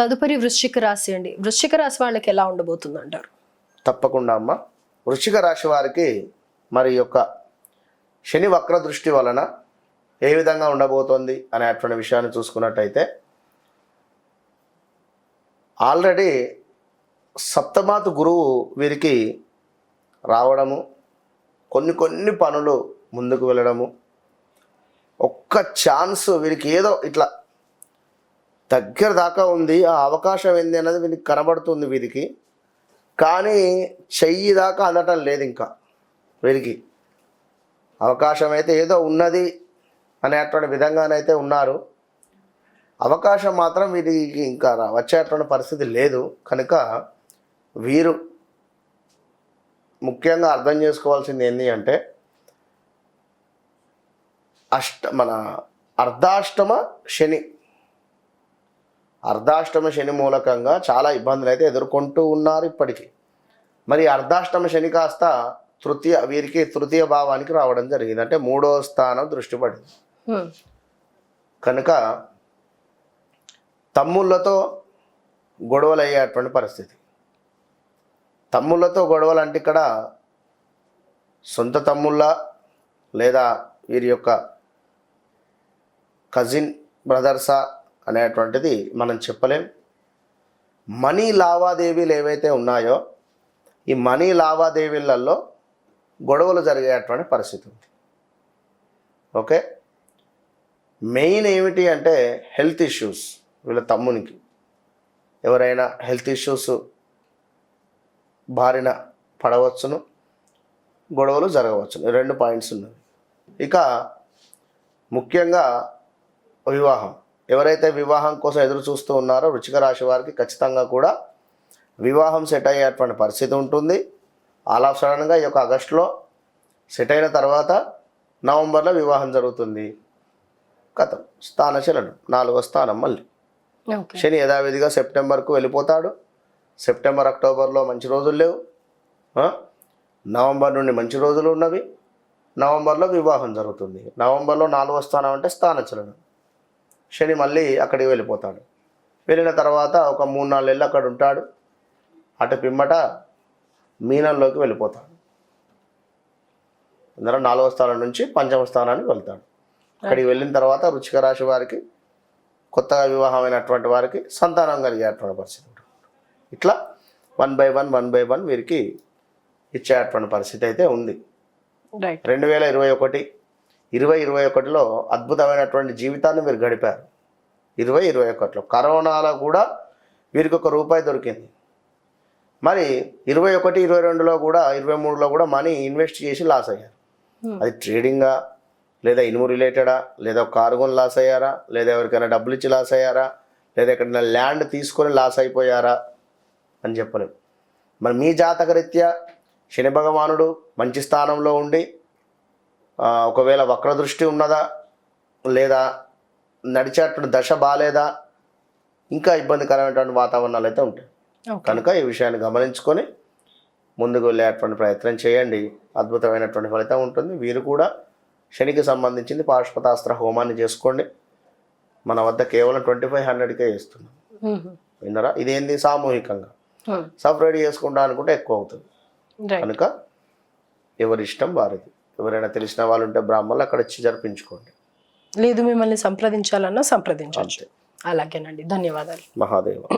తదుపరి వృశ్చిక రాశి అండి. వృశ్చిక రాశి వాళ్ళకి ఎలా ఉండబోతుంది అంటారు తప్పకుండా అమ్మ. వృశ్చిక రాశి వారికి మరి యొక్క శని వక్ర దృష్టి వలన ఏ విధంగా ఉండబోతోంది అనేటువంటి విషయాన్ని చూసుకున్నట్టయితే ఆల్రెడీ సప్తమాతు గురువు వీరికి రావడము కొన్ని కొన్ని పనులు ముందుకు వెళ్ళడము ఒక్క ఛాన్స్ వీరికి ఏదో ఇట్లా దగ్గర దాకా ఉంది. ఆ అవకాశం ఏంది అన్నది వీళ్ళకి కనబడుతుంది వీరికి కానీ చెయ్యి దాకా అందటం లేదు ఇంకా వీరికి అవకాశం అయితే ఏదో ఉన్నది అనేటువంటి విధంగానైతే ఉన్నారు. అవకాశం మాత్రం వీరికి ఇంకా వచ్చేటువంటి పరిస్థితి లేదు. కనుక వీరు ముఖ్యంగా అర్థం చేసుకోవాల్సింది ఏంటి అంటే అష్ట మన అర్ధాష్టమ శని అర్ధాష్టమ శని మూలకంగా చాలా ఇబ్బందులు అయితే ఎదుర్కొంటూ ఉన్నారు ఇప్పటికీ. మరి అర్ధాష్టమ శని కాస్త తృతీయ వీరికి తృతీయ భావానికి రావడం జరిగింది. అంటే మూడో స్థానం దృష్టి పడింది. కనుక తమ్ముళ్ళతో గొడవలు అయ్యేటువంటి పరిస్థితి. తమ్ముళ్ళతో గొడవలు అంటే ఇక్కడ సొంత తమ్ముళ్ళ లేదా వీరి యొక్క కజిన్ బ్రదర్సా అనేటువంటిది మనం చెప్పలేం. మనీ లావాదేవీలు ఏవైతే ఉన్నాయో ఈ మనీ లావాదేవీలలో గొడవలు జరిగేటువంటి పరిస్థితి ఉంది. ఓకే? మెయిన్ ఏమిటి అంటే హెల్త్ ఇష్యూస్ వీళ్ళ తమ్మునికి. ఎవరైనా హెల్త్ ఇష్యూస్ బారిన పడవచ్చును గొడవలు జరగవచ్చును. రెండు పాయింట్స్ ఉన్నాయి ఇక ముఖ్యంగా వివాహం. ఎవరైతే వివాహం కోసం ఎదురు చూస్తూ ఉన్నారో వృచ్చిక రాశి వారికి ఖచ్చితంగా కూడా వివాహం సెట్ అయ్యేటువంటి పరిస్థితి ఉంటుంది. ఆల్ ఆఫ్ సడన్గా ఈ యొక్క ఆగస్టులో సెట్ అయిన తర్వాత నవంబర్లో వివాహం జరుగుతుంది. కథం. స్థానచలనం నాలుగో స్థానం మళ్ళీ. శని యథావిధిగా సెప్టెంబర్కు వెళ్ళిపోతాడు. సెప్టెంబర్ అక్టోబర్లో మంచి రోజులు లేవు? నవంబర్ నుండి మంచి రోజులు ఉన్నవి. నవంబర్లో వివాహం జరుగుతుంది. నవంబర్లో నాలుగో స్థానం అంటే స్థానచలనం శని మళ్ళీ అక్కడికి వెళ్ళిపోతాడు. వెళ్ళిన తర్వాత ఒక మూడు నాలుగు నెలలు అక్కడ ఉంటాడు. అటు పిమ్మట మీనంలోకి వెళ్ళిపోతాడు. అందులో నాలుగో స్థానం నుంచి పంచమ స్థానానికి వెళ్తాడు. అక్కడికి వెళ్ళిన తర్వాత వృచ్చిక రాశి వారికి కొత్తగా వివాహమైనటువంటి వారికి సంతానం కలిగేటువంటి పరిస్థితి ఉంటుంది. ఇట్లా one by one one by one వీరికి ఇచ్చేటువంటి పరిస్థితి అయితే ఉంది. రెండు వేల ఇరవై ఒకటి ఇరవై ఇరవై ఒకటిలో అద్భుతమైనటువంటి జీవితాన్ని మీరు గడిపారు. ఇరవై ఇరవై ఒకటిలో కరోనాలో కూడా వీరికి ఒక రూపాయి దొరికింది. మరి ఇరవై ఒకటి ఇరవై రెండులో కూడా ఇరవై మూడులో కూడా మనీ ఇన్వెస్ట్ చేసి లాస్ అయ్యారు. అది ట్రేడింగా లేదా ఇనుము రిలేటెడా లేదా ఒక కారు కొని లాస్ అయ్యారా లేదా ఎవరికైనా డబ్బులు ఇచ్చి లాస్ అయ్యారా లేదా ఎక్కడైనా ల్యాండ్ తీసుకొని లాస్ అయిపోయారా అని చెప్పలేము మరి మీ జాతకరీత్యా శని భగవానుడు మంచి స్థానంలో ఉండి ఒకవేళ వక్రదృష్టి ఉన్నదా? లేదా? నడిచేటువంటి దశ బాలేదా? ఇంకా ఇబ్బందికరమైనటువంటి వాతావరణాలు అయితే ఉంటాయి. కనుక ఈ విషయాన్ని గమనించుకొని ముందుకు వెళ్ళేటువంటి ప్రయత్నం చేయండి. అద్భుతమైనటువంటి ఫలితం ఉంటుంది. వీరు కూడా శనికి సంబంధించింది పాశుపతాస్త్ర హోమాన్ని చేసుకోండి. మన వద్ద కేవలం ట్వంటీ ఫైవ్ హండ్రెడ్కే ఇస్తున్నాం హ్మ్. విన్నారా? ఇదేంది? సామూహికంగా. సపరేట్ చేసుకుంటా అనుకుంటే ఎక్కువ అవుతుంది. కనుక ఎవరి ఇష్టం వారిది. ఎవరైనా తెలిసిన వాళ్ళు ఉంటే బ్రాహ్మణులు అక్కడ ఇచ్చి జరిపించుకోండి. లేదు మిమ్మల్ని సంప్రదించాలన్నా సంప్రదించవచ్చు. అంతే. అలాగేనండి. ధన్యవాదాలు. మహాదేవ.